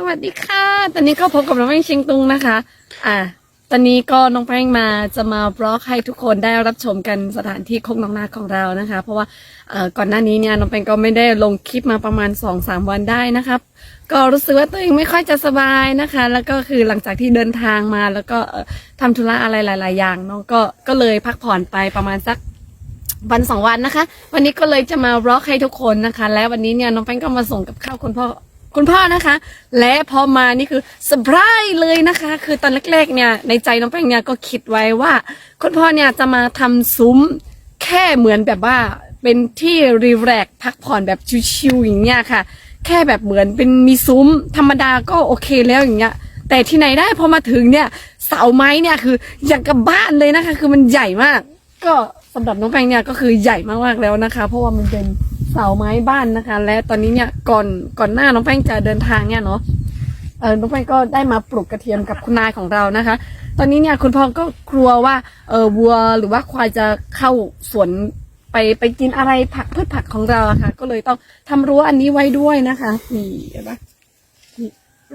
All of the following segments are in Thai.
สวัสดีค่ะ ตอนนี้ก็พบกับน้องแป้งเชียงตุงนะคะ อ่า ตอนนี้ก็น้องแป้งมาจะมาบล็อกให้ทุกคนได้รับชมกันสถานที่โคกน้องนาของเรานะคะ เพราะว่าเอ่อก่อนหน้านี้เนี่ยน้องแป้งก็ไม่ได้ลงคลิปมาประมาณ2อสามวันได้นะครับก็รู้สึกว่าตัวเองไม่ค่อยจะสบายนะคะ แล้วก็คือหลังจากที่เดินทางมา แล้วก็เอ่อทำธุระอะไรหลาย ๆ อย่างเนาะก็ก็เลยพักผ่อนไปประมาณสักวันสองวันนะคะ วันนี้ก็เลยจะมาบล็อกให้ทุกคนนะคะ และวันนี้เนี่ยน้องแป้งก็มาส่งกับข้าวคุณพ่อ คุณพ่อนะคะ และพอมานี่คือเซอร์ไพรส์เลยนะคะ คือตอนแรกๆเนี่ยในใจน้องแป้งเนี่ยก็คิดไว้ว่า คุณพ่อเนี่ยจะมาทำซุ้มแค่เหมือนแบบว่าเป็นที่รีแลกพักผ่อนแบบชิวๆอย่างเงี้ยค่ะ แค่แบบเหมือนเป็นมีซุ้มธรรมดาก็โอเคแล้วอย่างเงี้ย แต่ที่ไหนได้พอมาถึงเนี่ยเสาไม้เนี่ยคืออย่างกับบ้านเลยนะคะ คือมันใหญ่มาก ก็สำหรับน้องแปงเนี่ยก็คือใหญ่มากๆแล้วนะคะ เพราะว่ามันเป็น เสาไม้บ้านนะคะ และตอนนี้เนี่ยก่อนก่อนหน้าน้องแป้งจะเดินทางเนี่ยเนาะเออน้องแป้งก็ได้มาปลูกกระเทียมกับคุณนายของเรานะคะ ตอนนี้เนี่ยคุณพ่อก็กลัวว่าเออวัวหรือว่าควายจะเข้าสวนไปไปกินอะไรผักพืชผักของเราอะค่ะ ก็เลยต้องทำรั้วอันนี้ไว้ด้วยนะคะนี่เห็นปะ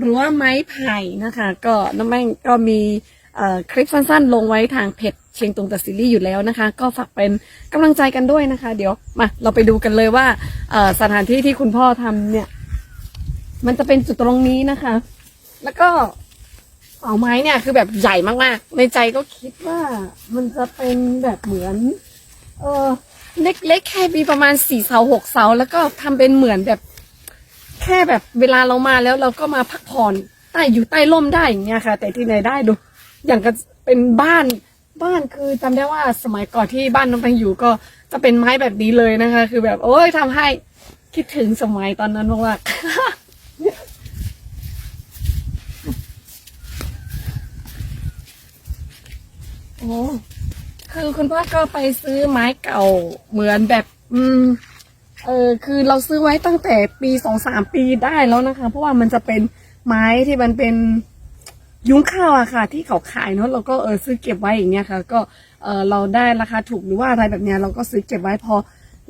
รั้วไม้ไผ่นะคะ ก็น้องแม่งก็มี คลิปสั้นๆ ลงไว้ทางเพจเชียงตุงตัดซีรีส์อยู่แล้วนะคะ ก็ฝากเป็นกำลังใจกันด้วยนะคะ เดี๋ยวมาเราไปดูกันเลยว่าสถานที่ที่คุณพ่อทำเนี่ย มันจะเป็นจุดตรงนี้นะคะ แล้วก็เสาไม้เนี่ยคือแบบใหญ่มากๆ ในใจก็คิดว่ามันจะเป็นแบบเหมือน เออเล็กๆแค่มีประมาณสี่เสาหกเสา แล้วก็ทำเป็นเหมือนแบบ แค่แบบเวลาเรามาแล้วเราก็มาพักผ่อนใต้อยู่ใต้ร่มได้อย่างเงี้ยค่ะ แต่ที่ไหนได้ดู อย่างก็เป็นบ้านบ้านคือจำได้ว่าสมัยก่อนที่บ้านน้องแปงอยู่ก็จะเป็นไม้แบบนี้เลยนะคะ คือแบบโอ้ยทำให้คิดถึงสมัยตอนนั้นมากๆโอ้คือคุณพ่อก็ไปซื้อไม้เก่าเหมือนแบบ อืม เออคือเราซื้อไว้ตั้งแต่ปีสองสามปีได้แล้วนะคะ เพราะว่ามันจะเป็นไม้ที่มันเป็น ยุ้งข้าวอะค่ะ ที่เขาขายเนาะเราก็เออซื้อเก็บไว้อย่างเงี้ยค่ะ ก็เออเราได้ราคาถูกหรือว่าอะไรแบบเนี้ยเราก็ซื้อเก็บไว้พอ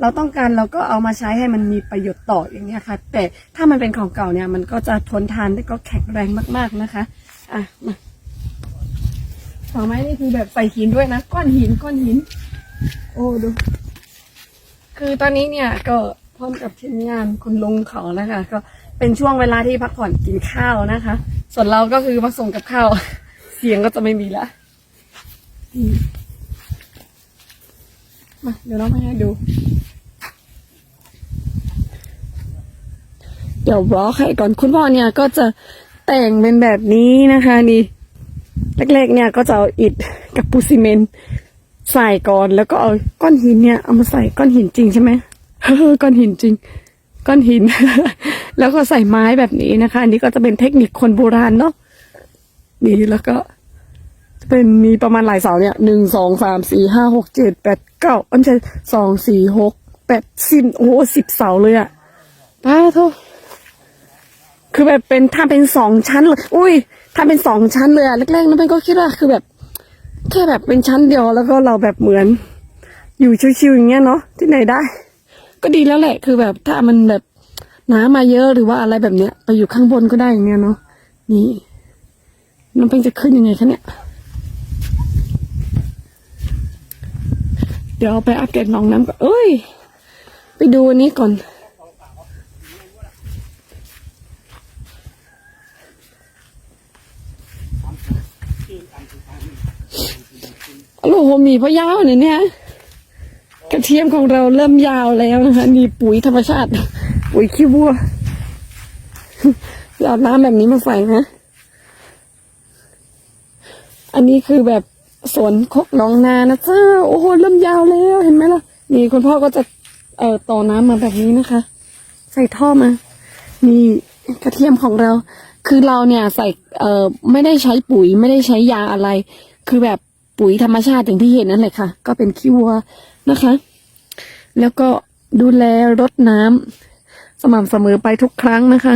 เราต้องการเราก็เอามาใช้ให้มันมีประโยชน์ต่ออย่างเงี้ยค่ะ แต่ถ้ามันเป็นของเก่าเนี่ย มันก็จะทนทานและก็แข็งแรงมาก ๆนะคะอะมาเสาไม้นี่คือแบบใส่หินด้วยนะก้อนหินก้อนหิน โอ้ดู คือตอนนี้เนี่ยก็พร้อมกับทีมงานคุณลุงเขานะคะก็ เป็นช่วงเวลาที่พักผ่อนกินข้าวนะคะ ส่วนเราก็คือมาส่งกับข้าว เสียงก็จะไม่มีละมาเดี๋ยวเรามาให้ดู เดี๋ยวบล็อกให้ก่อนคุณพ่อเนี่ยก็จะแต่งเป็นแบบนี้นะคะนี่แรกๆเนี่ยก็จะเอาอิฐกับปูซีเมนต์ใส่ก่อนแล้วก็เอาก้อนหินเนี่ยเอามาใส่ก้อนหินจริงใช่ไหมเฮ้อก้อนหินจริง ก้อนหิน แล้วก็ใส่ไม้แบบนี้นะคะ อันนี้ก็จะเป็นเทคนิคคนโบราณเนาะนี่แล้วก็จะเป็นมีประมาณหลายเสาเนี่ยหนึ่งสองสามสี่ห้าหกเจ็ดแปดเก้าอันใช่สองสี่หกแปดสิบโอ้โหสิบเสาเลยอะป้าโทษคือแบบเป็นทำเป็นสองชั้นเลยอุ้ยทำเป็นสองชั้นเลยอะแรกๆน้องเป็นก็คิดว่าคือแบบ แค่แบบเป็นชั้นเดียวแล้วก็เราแบบเหมือน อยู่ชิวๆอย่างเงี้ยเนาะที่ไหนได้ ก็ดีแล้วแหละ คือแบบถ้ามันแบบน้ำมาเยอะหรือว่าอะไรแบบเนี้ย ไปอยู่ข้างบนก็ได้อย่างเงี้ยเนาะนี่น้องเป็นจะขึ้นยังไงคะเนี่ย เดี๋ยวไปอัปเดตน้องน้ำก่อนเอ้ย ไปดูอันนี้ก่อน โอ้โหมีพะยาวเนี่ยเนี่ย เทียมของเราเริ่มยาวแล้วนะคะมีปุ๋ยธรรมชาติ ปุ๋ยขี้วัวเอาน้ำแบบนี้มาใส่นะ อันนี้คือแบบสวนคกน้องนานะเจ้า โอ้โหเริ่มยาวแล้วเห็นไหมล่ะ นี่คุณพ่อก็จะเอ่อต่อน้ำมาแบบนี้นะคะ ใส่ท่อมา นี่กระเทียมของเรา คือเราเนี่ยใส่เอ่อไม่ได้ใช้ปุ๋ยไม่ได้ใช้ยาอะไร คือแบบปุ๋ยธรรมชาติอย่างที่เห็นนั่นแหละค่ะ ก็เป็นขี้วัวนะคะ แล้วก็ดูแลรดน้ำสม่ำเสมอไปทุกครั้งนะคะ